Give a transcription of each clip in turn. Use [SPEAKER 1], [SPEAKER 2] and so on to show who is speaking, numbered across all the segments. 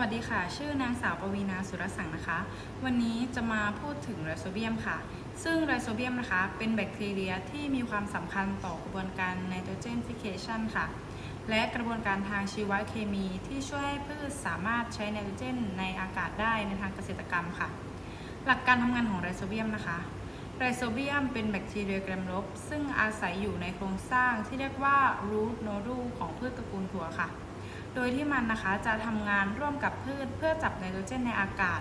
[SPEAKER 1] วัสดีค่ะ ชื่อนางสาวปวีนาสุรสังนะคะ วันนี้จะมาพูดถึงไรโซเบียมค่ะ ซึ่งไรโซเบียมนะคะ เป็นแบคทีเรียที่มีความสำคัญต่อกระบวนการไนโตรเจนฟิเคชันค่ะ และกระบวนการทางชีวเคมีที่ช่วยให้พืชสามารถใช้ไนโตรเจนในอากาศได้ในทางเกษตรกรรมค่ะ หลักการทำงานของไรโซเบียมนะคะไรโซเบียมเป็นแบคทีเรียแกรมลบ ซึ่งอาศัยอยู่ในโครงสร้างที่เรียกว่า root nodule ของพืชตระกูลถั่วค่ะ โดยที่มันนะคะจะทำงานร่วมกับพืชเพื่อจับไนโตรเจนในอากาศ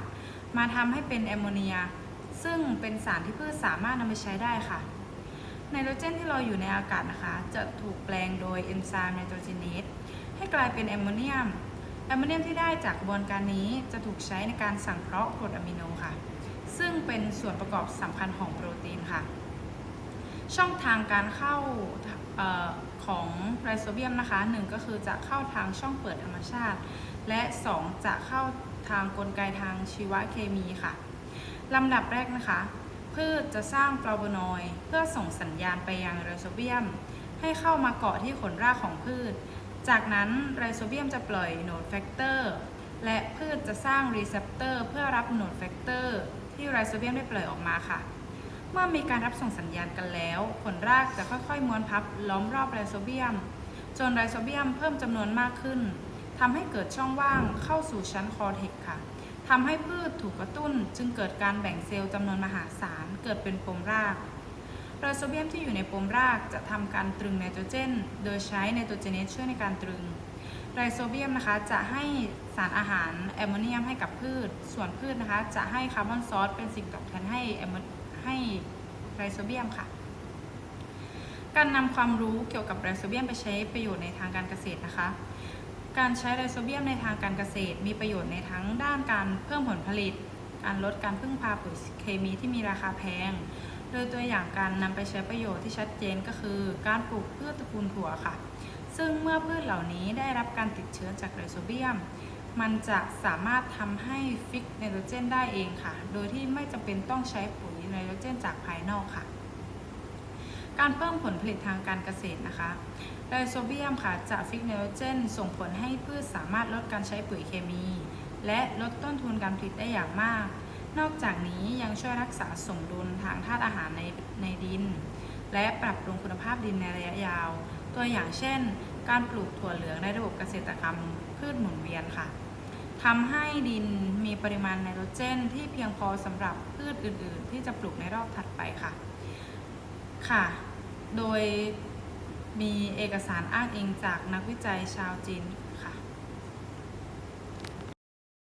[SPEAKER 1] มาทำให้เป็นแอมโมเนีย ซึ่งเป็นสารที่พืชสามารถนำไปใช้ได้ค่ะไนโตรเจนที่ลอยอยู่ในอากาศนะคะ จะถูกแปลงโดยเอนไซม์ไนโตรเจเนสให้กลายเป็นแอมโมเนียมแอมโมเนียมที่ได้จากกระบวนการนี้จะถูกใช้ในการสังเคราะห์กรดอะมิโนค่ะ ซึ่งเป็นส่วนประกอบสำคัญของโปรตีนค่ะ ช่องทางการเข้าออของ ไรโซเบียมนะคะหนึ่งก็คือจะเข้าทางช่องเปิดธรรมชาติ และ 2 จะเข้าทางกลไกทางชีวเคมีค่ะลำดับแรกนะคะ พืชจะสร้างฟลาโวนอยด์เพื่อส่งสัญญาณไปยังไรโซเบียม ให้เข้ามาเกาะที่ขนรากของพืช จากนั้นไรโซเบียมจะปล่อยโนดแฟกเตอร์และพืชจะสร้างรีเซพเตอร์เพื่อรับโนดแฟกเตอร์ที่ไรโซเบียมได้ปล่อยออกมาค่ะ เมื่อมีการรับส่งสัญญาณกันแล้ว ขนรากจะค่อยๆ ม้วนพับล้อมรอบไรโซเบียม จนไรโซเบียมเพิ่มจำนวนมากขึ้นทำให้เกิดช่องว่างเข้าสู่ชั้นคอร์เทกค่ะทำให้พืชถูกกระตุ้นจึงเกิดการแบ่งเซลล์จำนวนมหาศาลเกิดเป็นปมรากไรโซเบียมที่อยู่ในปมรากจะทำการตรึงไนโตรเจน โดยใช้ไนโตรเจเนสช่วยในการตรึงไรโซเบียมนะคะจะให้สารอาหารแอมโมเนียมให้กับพืช ส่วนพืชนะคะจะให้คาร์บอนซอสเป็นสิ่งตอบแทนให้แอมโม ให้ไรโซเบียมค่ะ การนำความรู้เกี่ยวกับไรโซเบียมไปใช้ประโยชน์ในทางการเกษตรนะคะ การใช้ไรโซเบียมในทางการเกษตร มีประโยชน์ในทั้งด้านการเพิ่มผลผลิต การลดการพึ่งพาปุ๋ยเคมีที่มีราคาแพง โดยตัวอย่างการนำไปใช้ประโยชน์ที่ชัดเจนก็คือ การปลูกพืชตระกูลถั่วค่ะ ซึ่งเมื่อพืชเหล่านี้ได้รับการติดเชื้อจากไรโซเบียม มันจะสามารถทำให้ฟิกไนโตรเจนได้เองค่ะ โดยที่ไม่จำเป็นต้องใช้ปุ๋ยไนโตรเจนจากภายนอกค่ะ การเพิ่มผลผลิตทางการเกษตรนะคะไรโซเบียมค่ะจะฟิกไนโตรเจน ส่งผลให้พืชสามารถลดการใช้ปุ๋ยเคมี และลดต้นทุนการผลิตได้อย่างมาก นอกจากนี้ยังช่วยรักษาสมดุลทางธาตุอาหารในในดิน และปรับปรุงคุณภาพดินในระยะยาว ตัวอย่างเช่น การปลูกถั่วเหลืองในระบบเกษตรกรรมพืชหมุนเวียนค่ะทำให้ดินมีปริมาณไนโตรเจน ที่เพียงพอสำหรับพืชอื่น ๆ ที่จะปลูกในรอบถัดไปค่ะ ค่ะ โดยมีเอกสารอ้างอิงจากนักวิจัยชาวจีนค่ะ